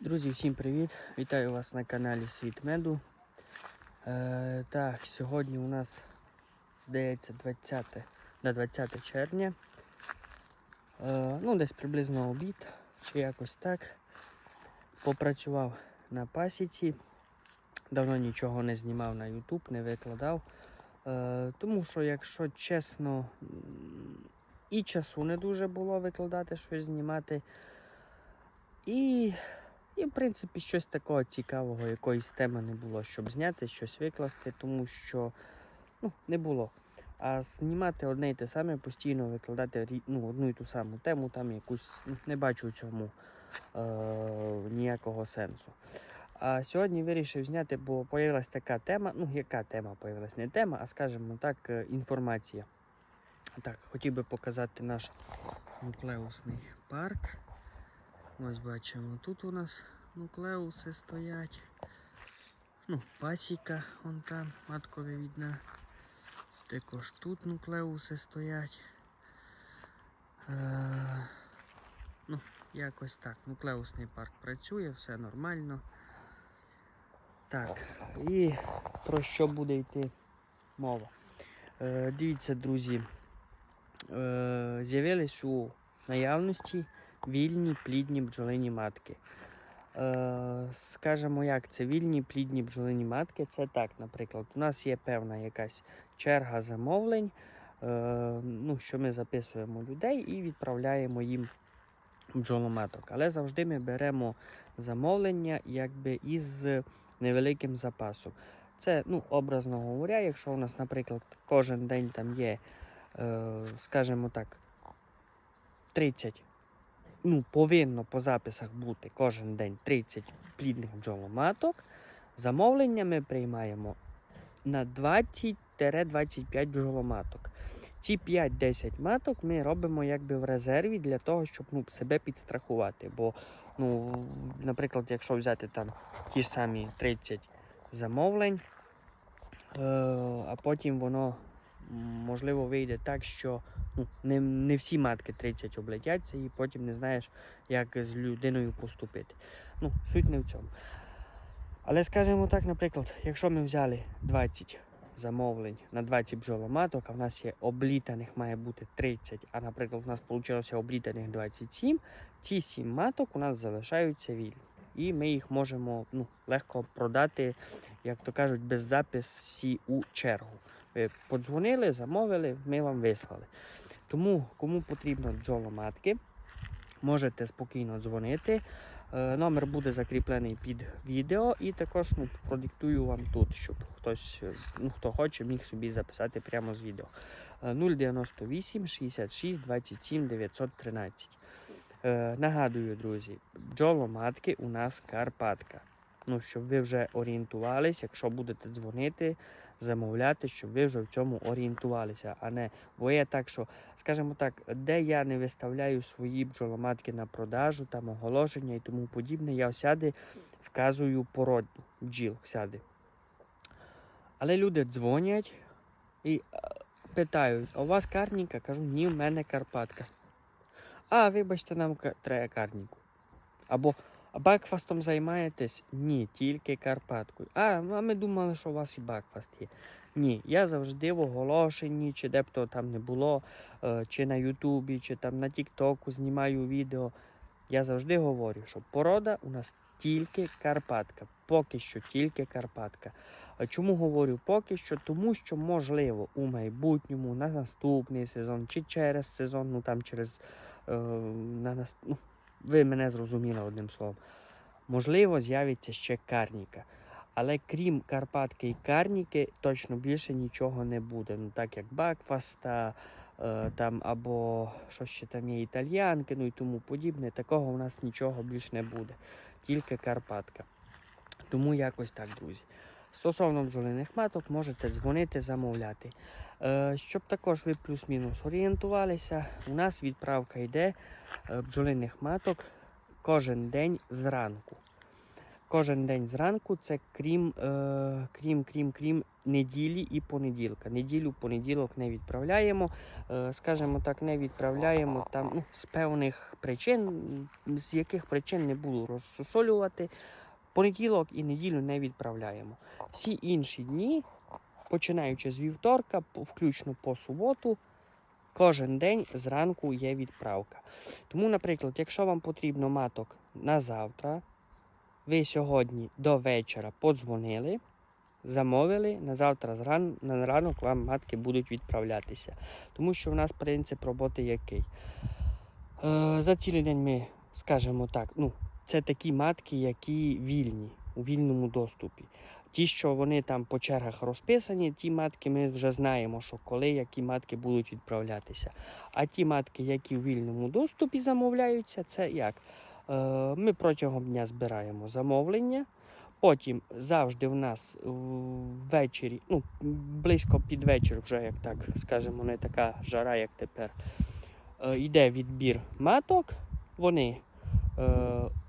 Друзі, всім привіт! Вітаю вас на каналі Світ Меду. Е, так, сьогодні у нас, здається, 20, на 20 червня. Е, ну, десь приблизно обід чи якось так. Попрацював на пасіці. Давно нічого не знімав на YouTube, не викладав. Е, тому що, якщо чесно, і часу не дуже було викладати щось знімати. І і, в принципі, щось такого цікавого, якоїсь теми не було, щоб зняти, щось викласти, тому що ну, не було. А знімати одне і те саме, постійно викладати ну, одну і ту саму тему, там якусь ну, не бачу в цьому е- ніякого сенсу. А сьогодні вирішив зняти, бо появилась така тема. Ну, яка тема появилась? Не тема, а скажімо так, е, інформація. Так, хотів би показати наш нуклеусний парк. Ось бачимо, тут у нас нуклеуси стоять. Ну, пасіка вон там, маткові відна. Також тут нуклеуси стоять. Е, ну, якось так. Нуклеусний парк працює, все нормально. Так, і про що буде йти мова? Е, дивіться, друзі, е, з'явились у наявності вільні плідні бджолині матки. Е, скажемо, як це вільні плідні бджолині матки. Це так, наприклад, у нас є певна якась черга замовлень, е, ну, що ми записуємо людей і відправляємо їм бджоломаток. Але завжди ми беремо замовлення якби із невеликим запасом. Це, ну, образно говоря, якщо у нас, наприклад, кожен день там є, е, скажімо так, 30 ну, повинно по записах бути кожен день 30 плідних бджоломаток. Замовлення ми приймаємо на 20-25 бджоломаток. Ці 5-10 маток ми робимо якби в резерві для того, щоб ну, себе підстрахувати. Бо, ну, наприклад, якщо взяти там ті ж самі 30 замовлень, е, а потім воно можливо вийде так, що ну, не, не всі матки 30 облетяться і потім не знаєш, як з людиною поступити. Ну, суть не в цьому. Але скажімо так, наприклад, якщо ми взяли 20 замовлень на 20 бджоломаток, а в нас є облітаних має бути 30, а наприклад, у нас вийшло облітаних 27, ці 7 маток у нас залишаються вільні. І ми їх можемо ну, легко продати, як то кажуть, без записі у чергу. Ви подзвонили, замовили, ми вам вислали. Тому, кому потрібно бджоломатки, можете спокійно дзвонити. Е, Номер буде закріплений під відео, і також ну, продиктую вам тут, щоб хтось, е, ну, хто хоче, міг собі записати прямо з відео. Е, 098 66 27 913. Е, Нагадую, друзі, бджоломатки у нас Карпатка. Ну, щоб ви вже орієнтувались, якщо будете дзвонити, замовляти, щоб ви вже в цьому орієнтувалися, а не бо є так, що, скажімо так, де я не виставляю свої бджоломатки на продажу, там оголошення і тому подібне, я всяди вказую породу бджіл всяди. Але люди дзвонять і е, питають: а у вас карніка? Кажу, ні, в мене Карпатка. А, вибачте, нам треба карніку. Або бакфастом займаєтесь? Ні, тільки Карпаткою. А, ну, а ми думали, що у вас і бакфаст є. Ні, я завжди в оголошенні, чи де б то там не було, е, чи на Ютубі, чи там на Тіктоку знімаю відео. Я завжди говорю, що порода у нас тільки Карпатка. Поки що тільки Карпатка. Чому говорю поки що? Тому що, можливо, у майбутньому, на наступний сезон, чи через сезон, ну там через е, на нас... ви мене зрозуміли одним словом. Можливо, з'явиться ще карніка. Але крім Карпатки і Карніки, точно більше нічого не буде. Ну, так як Бакфаста, е, там, або що ще там є італьянки, ну і тому подібне, такого у нас нічого більше не буде. Тільки Карпатка. Тому якось так, друзі. Стосовно бджолиних маток, можете дзвонити, замовляти. Е, щоб також ви плюс-мінус орієнтувалися, у нас відправка йде е, бджолиних маток кожен день зранку. кожен день зранку, це крім, е, крім, крім, крім неділі і понеділка. Неділю, понеділок не відправляємо. Скажімо так, не відправляємо там ну, з певних причин, з яких причин не буду розсусолювати. Понеділок і неділю не відправляємо. Всі інші дні, починаючи з вівторка, включно по суботу, кожен день зранку є відправка. Тому, наприклад, якщо вам потрібно маток на завтра, ви сьогодні до вечора подзвонили, замовили, на завтра зран, на ранок вам матки будуть відправлятися. Тому що в нас принцип роботи який? Е, за цілий день ми, скажімо так, ну, це такі матки, які вільні, у вільному доступі. Ті, що вони там по чергах розписані, ті матки ми вже знаємо, що коли які матки будуть відправлятися. А ті матки, які у вільному доступі замовляються, це як? Е, Ми протягом дня збираємо замовлення. Потім завжди в нас ввечері, ну, близько під вечір, вже як так скажемо, не така жара, як тепер. е, Йде відбір маток. Вони е, в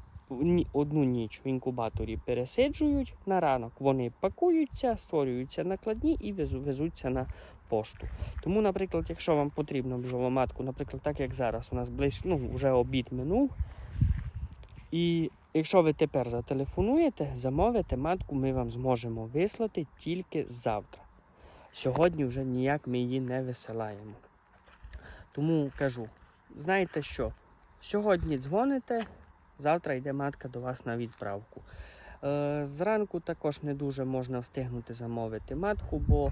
одну ніч в інкубаторі пересиджують. На ранок вони пакуються, створюються накладні і везуться на пошту. Тому, наприклад, якщо вам потрібно бджоломатку, наприклад, так як зараз, у нас близько, ну, вже обід минув. І якщо ви тепер зателефонуєте, замовите матку, ми вам зможемо вислати тільки завтра. Сьогодні вже ніяк ми її не висилаємо. Тому кажу, знаєте що? Сьогодні дзвоните, завтра йде матка до вас на відправку. Е, зранку також не дуже можна встигнути замовити матку, бо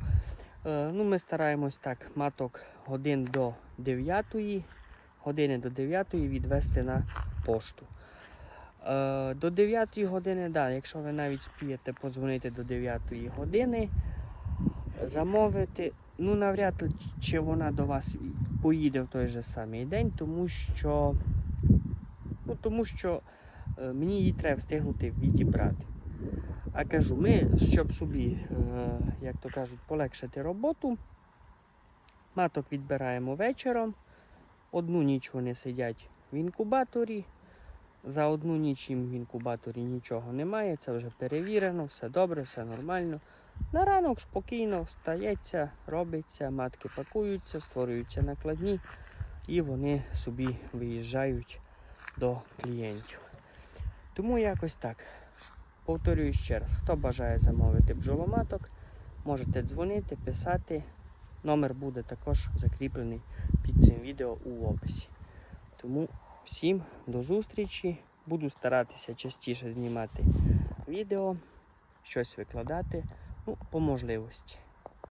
е, ну, ми стараємось так маток годин до 9, години до 9 відвести на пошту. Е, до 9 години, да, якщо ви навіть спієте подзвонити до 9 години, замовити, ну навряд чи вона до вас поїде в той же самий день, тому що, ну, тому що е, мені її треба встигнути відібрати. А кажу, ми, щоб собі, е, як то кажуть, полегшити роботу, маток відбираємо вечором. Одну ніч вони сидять в інкубаторі. За одну ніч їм в інкубаторі нічого немає, це вже перевірено, все добре, все нормально. На ранок спокійно встається, робиться, матки пакуються, створюються накладні і вони собі виїжджають до клієнтів. Тому якось так. Повторюю ще раз, хто бажає замовити бджоломаток, можете дзвонити, писати. Номер буде також закріплений під цим відео у описі. Тому всім до зустрічі. Буду старатися частіше знімати відео, щось викладати, ну, по можливості.